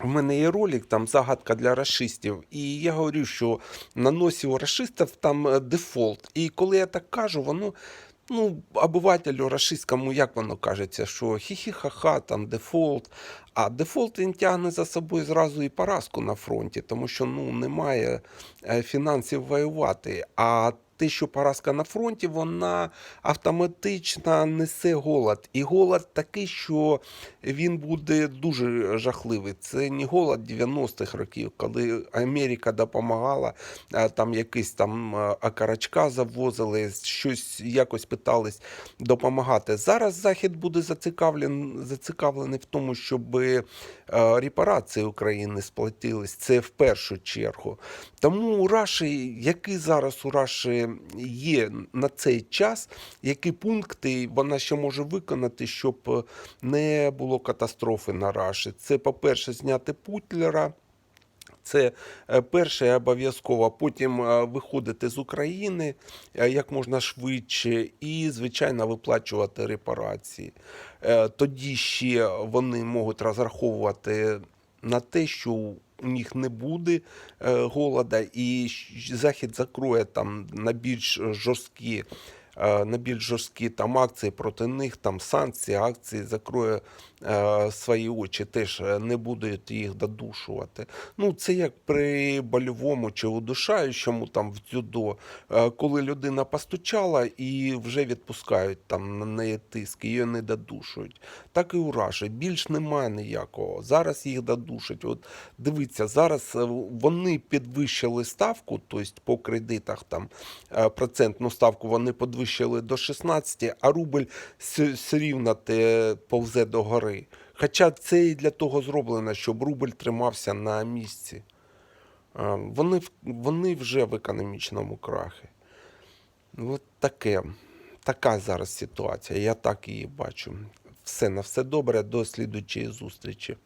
в мене є ролик, там загадка для расистів, і я говорю, що на носі у расистів там е, дефолт. І коли я так кажу, воно. Ну, обивателю рашистському, як воно кажеться, що хі-хі-ха-ха, там дефолт. А дефолт він тягне за собою зразу і поразку на фронті, тому що ну, немає е, фінансів воювати. А те, що поразка на фронті, вона автоматично несе голод. І голод такий, що він буде дуже жахливий. Це не голод 90-х років, коли Америка допомагала, там якийсь там окорочка завозили, щось якось питались допомагати. Зараз Захід буде зацікавлений, зацікавлений в тому, щоб репарації України сплатились. Це в першу чергу. Тому у Раші, які зараз у Раші є на цей час, які пункти вона ще може виконати, щоб е, не було катастрофи на Раші. Це, по-перше, зняти Путлера. Це е, перше обов'язково. Потім е, виходити з України як можна швидше, і, звичайно, виплачувати репарації. Тоді ще вони можуть розраховувати на те, що у них не буде е, голода, і Захід закроє там на більш жорсткі. Е, На більш жорсткі там акції проти них, там санкції, акції закроє е, свої очі, теж е, не будуть їх додушувати. Ну, це як при больовому чи удушаючому там в дзюдо, коли людина постучала і вже відпускають там на неї тиск, її не додушують. Так і у. Більш немає ніякого. Зараз їх додушать. От дивіться, зараз вони підвищили ставку, тобто по кредитах там процентну ставку вони підвищили до 16, а рубль все повзе до гори. Хоча це і для того зроблено, щоб рубль тримався на місці. Вони, вони вже в економічному крахі. От таке. Така зараз ситуація. Я так її бачу. Все на все добре. До слідучої зустрічі.